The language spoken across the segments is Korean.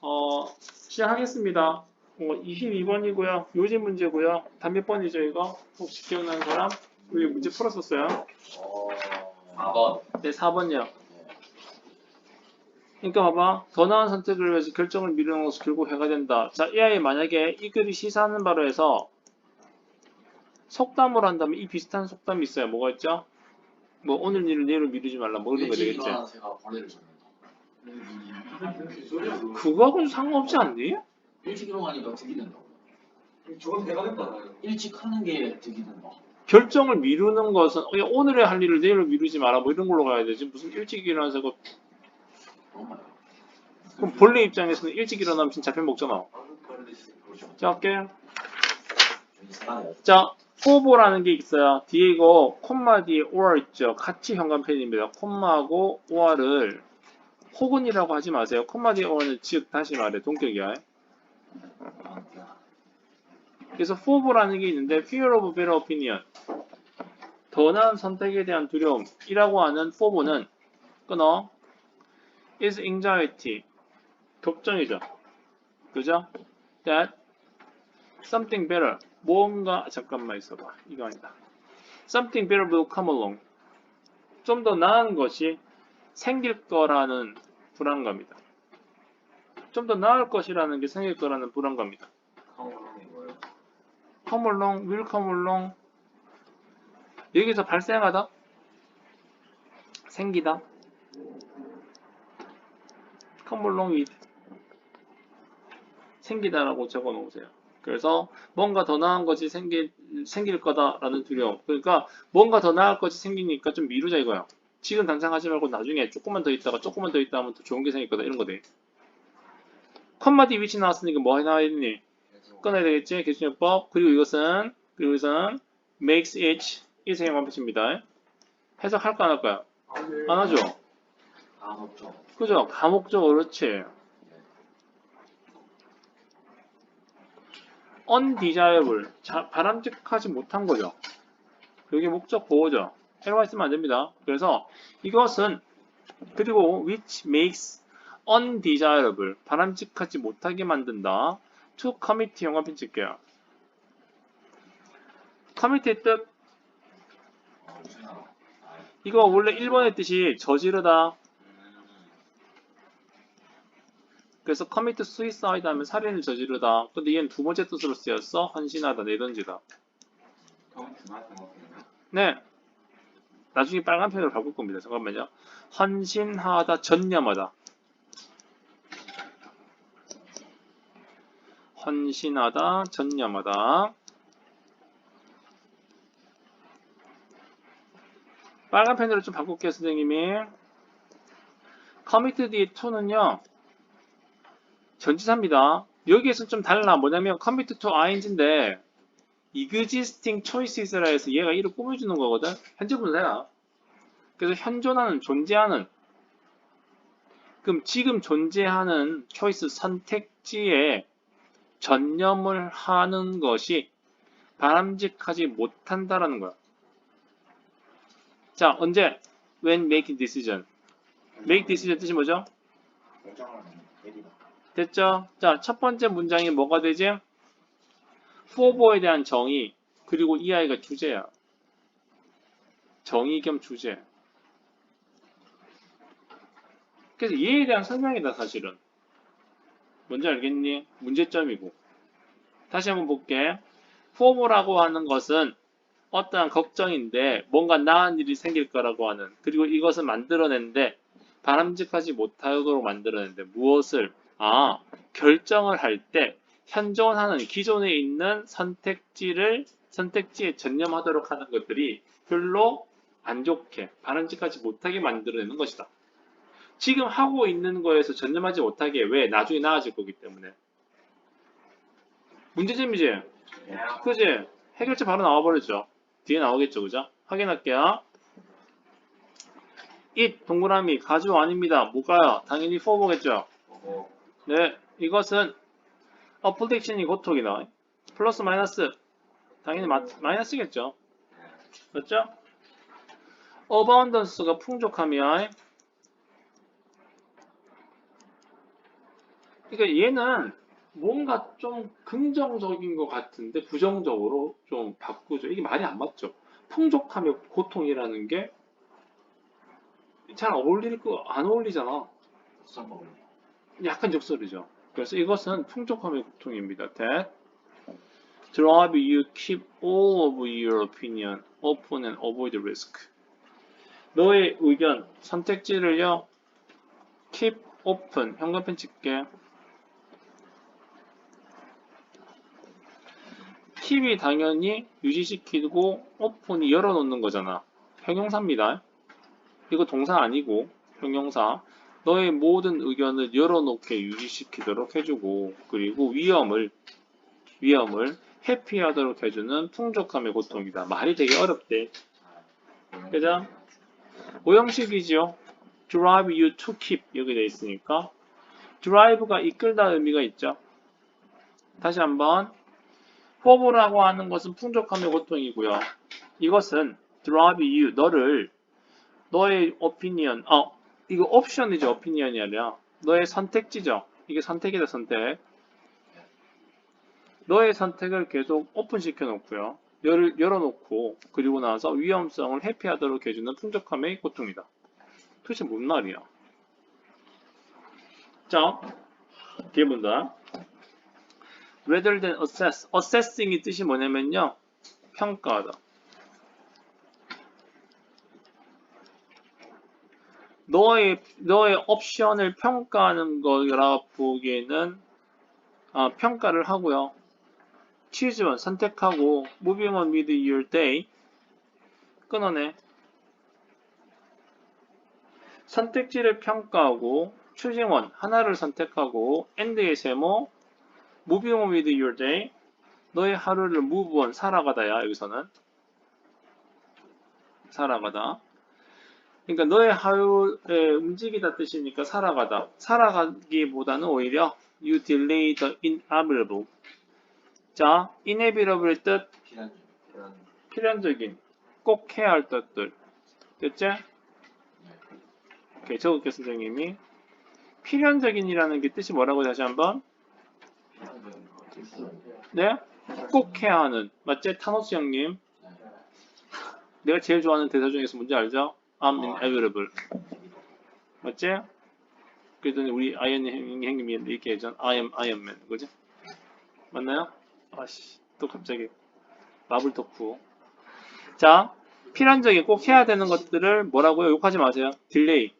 어, 시작하겠습니다. 어, 22번이고요. 요지 문제고요. 단몇 번이죠, 이거? 혹시 기억나는 사람? 우리 문제 풀었었어요. 어, 4번. 네, 4번이요. 그러니까 봐봐. 더 나은 선택을 위해서 결정을 미루는 것은 결국 해가 된다. 자, 이 아이 만약에 이 글이 시사하는 바로 해서 속담을 한다면 이 비슷한 속담이 있어요. 뭐가 있죠? 뭐 오늘 일을 내일로 미루지 말라. 뭐 이런 거 되겠지. 일어나는 새가 벌레를 잡는다. 그거하고는 상관없지 않니? 일찍 일어나니까 득이 된다고. 저건 내가 된다. 일찍 하는 게 득이 된다. 결정을 미루는 것은 그냥 오늘의 할 일을 내일로 미루지 마라. 뭐 이런 걸로 가야 되지. 무슨 일찍 일어나서 그. 그럼 본래 입장에서는 일찍 일어나면 진짜 잡혀 먹잖아. 그렇죠. 자, 포보라는 게 있어요. 뒤에 이거 콤마 뒤에 or 있죠. 같이 현관편입니다. 콤마하고 or를 혹은이라고 하지 마세요. 콤마 뒤에 or는 즉 다시 말해 동격이야. 그래서 포보라는 게 있는데 fear of better opinion 더 나은 선택에 대한 두려움이라고 하는 포보는 끊어 is anxiety 걱정이죠. 그죠? that something better 뭔가 잠깐만 있어봐 이거 아니다 something better will come along 좀 더 나은 것이 생길 거라는 불안감이다. 좀 더 나을 것이라는 게 생길 거라는 불안감이다. Come along 여기서 발생하다? 생기다? With 생기다라고 적어 놓으세요. 그래서 뭔가 더 나은 것이 생길, 생길 거다라는 두려움. 그러니까 뭔가 더 나을 것이 생기니까 좀 미루자 이거야. 지금 당장 하지 말고 나중에 조금만 더 있다가 조금만 더 있다 하면 더 좋은 게 생길 거다 이런 거돼. 컴마디 위치 나왔으니까 뭐 나와야 되니? 꺼내야 되겠지? 개수요법. 그리고 이것은 그리고 이것은 makes it 이생의 완표입니다. 해석할까 안 할까요? 안 하죠? 그죠? 감옥적 그렇지. undesirable. 자, 바람직하지 못한 거죠. 여기 목적 보호죠. 해로가 있으면 안 됩니다. 그래서 이것은 그리고 which makes undesirable. 바람직하지 못하게 만든다. to commit 영화편 찍게요. commit의 뜻. 이거 원래 1번의 뜻이 저지르다. 그래서 commit suicide 하면 살인을 저지르다. 근데 얘는 두 번째 뜻으로 쓰였어. 헌신하다, 내던지다. 네. 나중에 빨간 펜으로 바꿀 겁니다. 잠깐만요. 헌신하다, 전념하다. 헌신하다, 전념하다. 빨간 펜으로 좀 바꿀게요, 선생님이. commit 뒤에 to는요, 전치사입니다. 여기에서는 좀 달라. 뭐냐면 commit to ing인데 existing choices라 해서 얘가 이를 꾸며주는 거거든. 현재 분사야. 그래서 현존하는 존재하는 그럼 지금 존재하는 choice 선택지에 전념을 하는 것이 바람직하지 못한다라는 거야. 자, 언제? When making decision. make decision 뜻이 뭐죠? 됐죠? 자, 첫 번째 문장이 뭐가 되지? 포보에 대한 정의, 그리고 이 아이가 주제야. 정의 겸 주제. 그래서 얘에 대한 설명이다, 사실은. 뭔지 알겠니? 문제점이고. 다시 한번 볼게. 포보라고 하는 것은 어떠한 걱정인데 뭔가 나은 일이 생길 거라고 하는 그리고 이것을 만들어낸데 바람직하지 못하도록 만들어낸데 무엇을 아, 결정을 할 때 현존하는 기존에 있는 선택지를 선택지에 전념하도록 하는 것들이 별로 안 좋게 바람직하지 못하게 만들어내는 것이다. 지금 하고 있는 거에서 전념하지 못하게 왜 나중에 나아질 거기 때문에 문제점이지? 그지? 해결책 바로 나와버렸죠. 뒤에 나오겠죠, 그죠? 확인할게요. 이 동그라미 가주 아닙니다. 뭐가요? 당연히 포보겠죠. 네, 이것은 어플렉션이 고톡이다. 플러스 마이너스 당연히 마, 마이너스겠죠. 맞죠? 어바운던스가 풍족하면 그러니까 얘는 뭔가 좀 긍정적인 것 같은데 부정적으로 좀 바꾸죠. 이게 말이 안 맞죠. 풍족함의 고통이라는 게 잘 어울릴 거 안 어울리잖아. 약간 적설이죠. 그래서 이것은 풍족함의 고통입니다. That drive you keep all of your opinion open and avoid risk. 너의 의견, 선택지를요, keep open, 현관펜 칠게. keep이 당연히 유지시키고 open이 열어놓는 거잖아. 형용사입니다. 이거 동사 아니고 형용사. 너의 모든 의견을 열어놓게 유지시키도록 해주고 그리고 위험을 위험을 회피하도록 해주는 풍족함의 고통이다. 말이 되게 어렵대. 그죠? 오형식이죠. drive you to keep 여기 돼 있으니까 drive가 이끌다 의미가 있죠. 다시 한번 포부라고 하는 것은 풍족함의 고통이고요. 이것은 drive you 너를 너의 opinion 어 이거 옵션이죠. opinion이 아니라 너의 선택지죠. 이게 선택이다 선택. 너의 선택을 계속 오픈시켜 놓고요. 열, 열어놓고 그리고 나서 위험성을 회피하도록 해주는 풍족함의 고통이다. 도대체 뭔 말이야? 자, 뒤에 본다. rather than assess. assessing이 뜻이 뭐냐면요. 평가하다. 너의 너의 옵션을 평가하는 거라 보기에는 아, 평가를 하고요. one 선택하고 moving on with your day 끊어내. 선택지를 평가하고 choosing one 하나를 선택하고 end의 세모 moving on with your day 너의 하루를 move on 살아가다야 여기서는 살아가다. 그러니까 너의 하루에 움직이다 뜻이니까 살아가다. 살아가기보다는 오히려 you delay the inevitable. 자, inevitable 뜻. 필연적인 꼭 해야 할 뜻들. 됐지? 오케이, 적을게 선생님이. 필연적인이라는 게 뜻이 뭐라고 다시 한번? 네? 꼭 해야 하는. 맞지? 타노스 형님. 내가 제일 좋아하는 대사 중에서 뭔지 알죠? I'm inevitable. 맞지? 그랬더니 우리 아이언 형님이 이렇게 했잖아. I am Iron Man. 그지? 맞나요? 아씨, 또 갑자기 마블 덕후. 자, 필연적인 꼭 해야 되는 것들을 뭐라고요? 욕하지 마세요. 딜레이.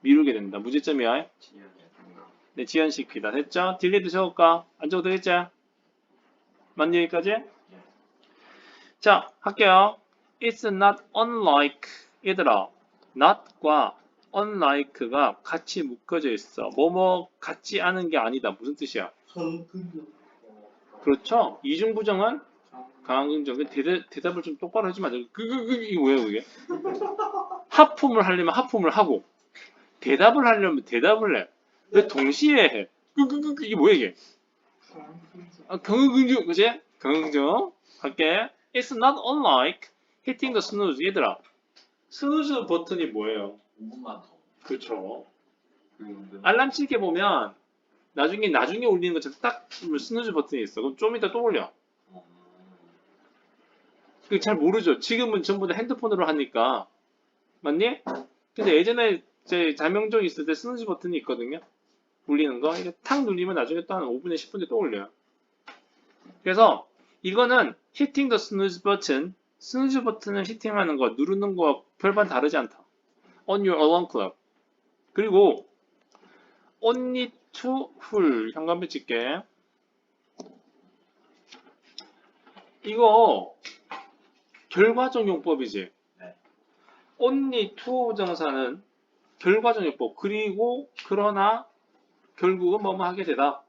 미루게 된다. 무제점이야. 네, 지연시키다. 됐죠? 딜레이도 적을까? 안 적어도 되겠지? 맞니 여기까지? 자, 할게요. It's not unlike 얘들아, not과 unlike가 같이 묶어져 있어. 뭐뭐 같지 않은 게 아니다. 무슨 뜻이야? 그렇죠? 이중부정은 강한 긍정. 그 대답, 대답 을 좀 똑바로 하지 마. 그, 그, 그, 이게 뭐예요, 그게? 하품을 하려면 하품을 하고, 대답을 하려면 대답을 해. 왜 동시에 해? 그, 그, 그, 그, 이게 뭐야, 이게? 아, 경긍정, 그지? 경긍정. 할게. It's not unlike hitting the snooze. 얘들아, 스누즈 버튼이 뭐예요? 5분만 더. 그렇죠. 그 알람 칠게 보면 나중에 나중에 울리는 것처럼 딱 스누즈 버튼이 있어. 그럼 좀 이따 또 울려. 그잘 모르죠. 지금은 전부 다 핸드폰으로 하니까 맞니? 근데 예전에 제 자명종 있을 때 스누즈 버튼이 있거든요. 울리는 거. 이게 탁 눌리면 나중에 또 한 5분에 10분 뒤에 또 울려요. 그래서 이거는 hitting the snooze button 스누즈 버튼을 히팅하는 거 누르는 거 별반 다르지 않다. on your alarm clock. 그리고 only to full 현관배 찍게. 이거 결과적 용법이지. 네. only to 정사는 결과적 용법. 그리고 그러나 결국은 뭐뭐 하게 되다.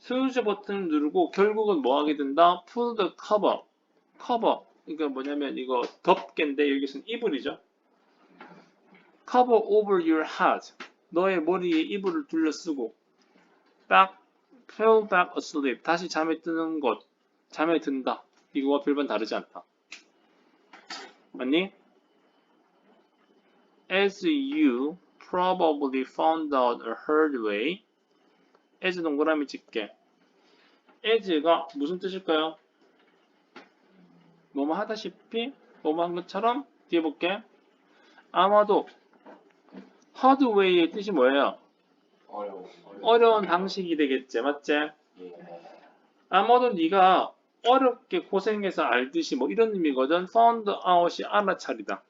스누즈 버튼을 누르고 결국은 뭐 하게 된다? pull the cover. Cover. 그러니까 뭐냐면 이거 덮개인데 여기서는 이불이죠. cover over your head. 너의 머리에 이불을 둘러쓰고 back, fell back asleep. 다시 잠에 드는 것. 잠에 든다. 이거와 별반 다르지 않다. 맞니? As you probably found out a hard way, as 동그라미 찍게. as가 무슨 뜻일까요? 뭐뭐 하다시피 뭐뭐 한 것처럼 뒤에 볼게. 아마도 하드웨이의 뜻이 뭐예요? 어려워. 어려운 방식이 되겠지, 맞지? 예. 아마도 네가 어렵게 고생해서 알듯이 뭐 이런 의미거든. found out이 알아차리다.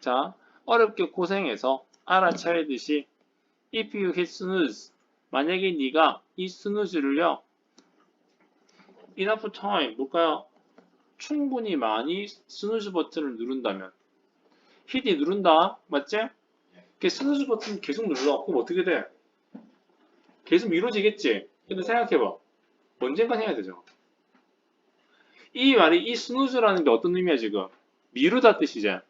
자, 어렵게 고생해서 알아차리듯이 if you hit snooze 만약에 네가 이 snooze를요 enough time 뭘까요? 충분히 많이 snooze 버튼을 누른다면 hit이 누른다 맞지? 그 snooze 버튼 계속 눌러 그럼 어떻게 돼? 계속 미뤄지겠지? 근데 생각해봐 언젠간 해야 되죠 이 말이 이 snooze라는 게 어떤 의미야 지금? 미루다 뜻이지 네.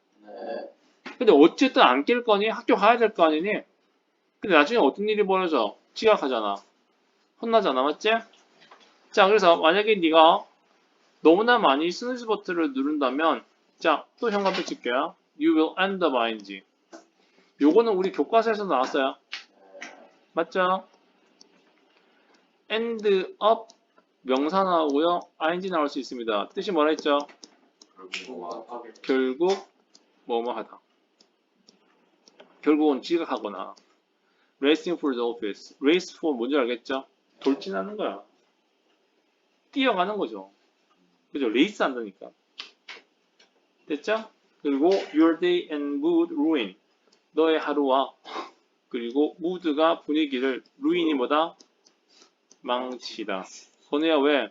근데 어쨌든 안 낄 거니 학교 가야 될 거 아니니? 근데 나중에 어떤 일이 벌어져? 지각하잖아. 혼나잖아, 맞지? 자, 그래서 만약에 네가 너무나 많이 스누즈 버튼을 누른다면, 자, 또 현관표 칠게요. You will end up ing. 요거는 우리 교과서에서 나왔어요. 맞죠? end up 명사 나오고요. ing 나올 수 있습니다. 뜻이 뭐라 했죠? 결국 뭐뭐 하다. 결국은 지각하거나 racing for the office. race for 뭔지 알겠죠? 돌진하는 거야. 뛰어가는 거죠. 그죠? 레이스 한다니까. 됐죠? 그리고 your day and mood ruin. 너의 하루와 그리고 mood가 분위기를 ruin이 뭐다? 망치다. 선우야 왜?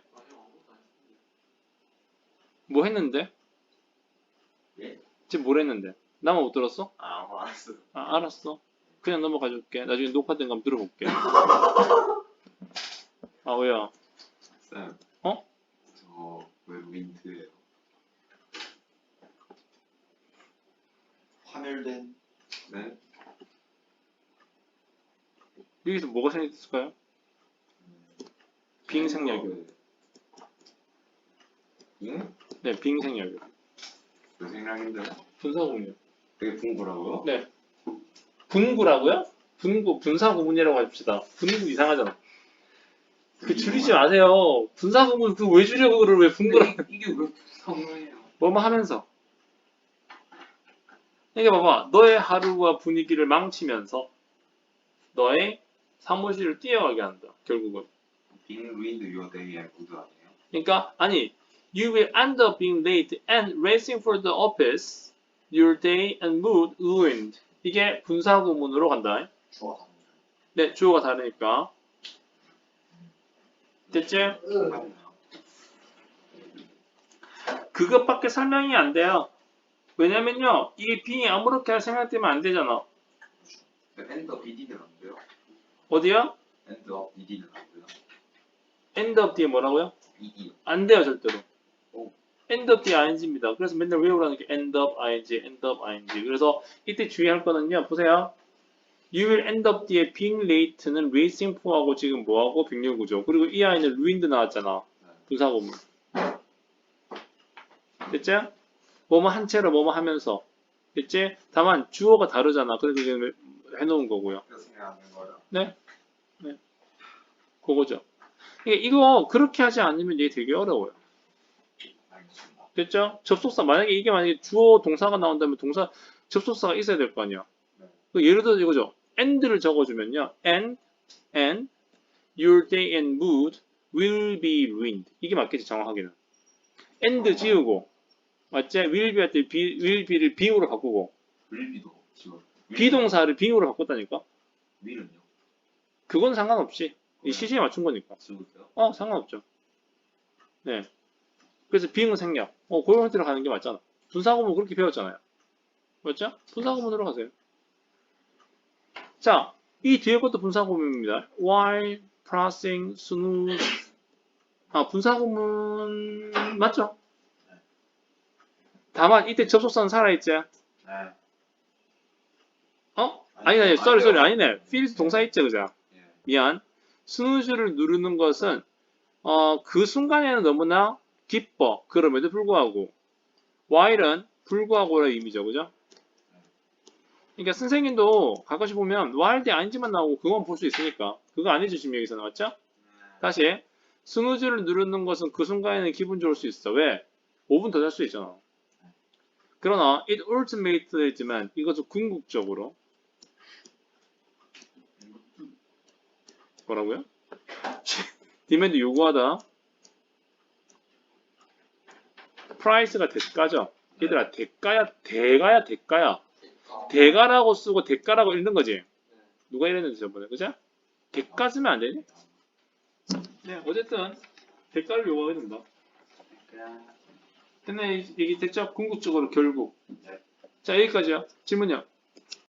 뭐 했는데? 예? 지금 뭘 했는데? 나만 못 들었어? 아, 알았어. 아, 알았어. 그냥 넘어가 줄게. 나중에 녹화된 거 한번 들어볼게. 아, 왜요? 쌤. 어? 저 웹윈트예요. 파멸된 네? 여기서 뭐가 생겼을까요? 빙생략이요. 잉? 네, 빙생략이요. 그 생략인데 분사구문이요. 되게 붕고라고요? 네. 분구라고요? 분구, 분사구문이라고 합시다. 분구 이상하잖아. 그 줄이지 마세요. 분사구문 그 왜 줄여 그거를 왜 분구라? 이게 왜 성능이에요? 뭐뭐 하면서. 이게 봐봐. 너의 하루와 분위기를 망치면서 너의 사무실을 뛰어가게 한다. 결국은. 빙 루인드 유어 데이의 무드 아니에요? 그러니까 아니 you will end up being late and racing for the office. Your day and mood ruined. 이게 분사구문으로 간다. 주어 다른 네, 주어가 다르니까. 됐지? 그것밖에 설명이 안 돼요. 왜냐면요, 이 빙이 아무렇게 생각되면 안 되잖아. 엔더 BD는 안 돼요? 어디요? 엔더 BD는 안 돼요? end up 뒤에 뭐라고요? BD 안 돼요, 절대로. 오. end up 뒤에 ing입니다. 그래서 맨날 외우라는 게 end up ing, end up ing. 그래서 이때 주의할 거는요, 보세요. You will end up 뒤에 being late는 racing for하고 지금 뭐하고 빙렬구죠. 그리고 이 i는 ruined 나왔잖아. 분사구문. 됐지? 뭐뭐 한 채로 뭐뭐 하면서. 됐지? 다만 주어가 다르잖아. 그래서 지금 해놓은 거고요. 네? 네. 그거죠. 이거 그렇게 하지 않으면 이게 되게 어려워요. 됐죠? 접속사 만약에 이게 만약에 주어 동사가 나온다면 동사 접속사가 있어야 될 거 아니야. 네. 그 예를 들어 이거죠. And를 적어주면요. and and your day and mood will be ruined. 이게 맞겠지 정확하게는. and 지우고 맞지? will be 할 때 will be를 being으로 바꾸고 윌비도 지워 비동사를 being으로 바꿨다니까. 윌은요? 그건 상관없이 이 시제에 맞춘 거니까. 어, 상관없죠. 네. 그래서 비응은 생략. 어, 고용 형태로 가는 게 맞잖아. 분사구문 그렇게 배웠잖아요. 맞죠? 분사구문으로 가세요. 자, 이 뒤에 것도 분사구문입니다. while, passing, snooze. 아, 분사구문 맞죠? 다만 이때 접속사는 살아있지? 네 어? 아니, 아니, 쏘리. 쏘리, 아니네. 필스 동사 있지, 그죠? 예. 미안. 스누즈를 누르는 것은 어, 그 순간에는 너무나 기뻐. 그럼에도 불구하고 while은 불구하고라 의미죠. 그죠? 그러니까 선생님도 가끔씩 보면 와일드 아닌지만 나오고 그건 볼 수 있으니까 그거 안 해주시면 여기서 나왔죠? 다시 스누즈를 누르는 것은 그 순간에는 기분 좋을 수 있어. 왜? 5분 더 잘 수 있잖아. 그러나 it ultimately지만 이것은 궁극적으로 뭐라고요? 디맨드 요구하다. 프라이스가 대가죠. 얘들아 대가야 대가야 대가야. 대가라고 쓰고 대가라고 읽는 거지. 누가 이랬는지 저번에 그죠? 대가 쓰면 안 되니? 네 어쨌든 대가를 요구하게 된다. 근데 이- 이게 대자 궁극적으로 결국 네. 자 여기까지요. 질문요.